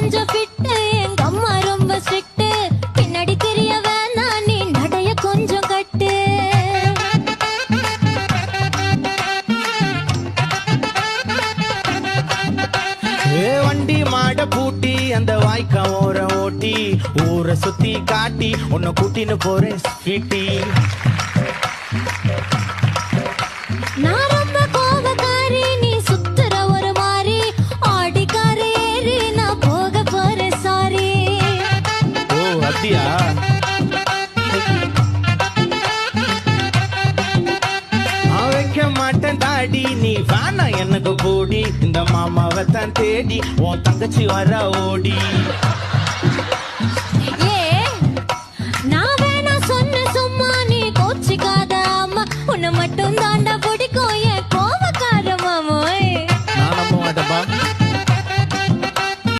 கொஞ்சம் ஃபிட்டு எங்க அம்மா ரொம்ப ஸ்ட்ரிக்ட் பின்னாடி தெரிய வேணாம் நீ நடைய கொஞ்சம் கட்டு. ஏ வண்டி மாட பூட்டி அந்த வாய்க்கா ஓர ஓட்டி ஊரை சுத்தி காட்டி உன்னை கூட்டின்னு போறேன் ஸ்வீட்டி. நான் அப்படியா? வைக்க மாட்டேன் தாடி நீ வேணா எனக்கு போடி இந்த மாமாவை தான் தேடி உன் தங்கச்சி வர ஓடி.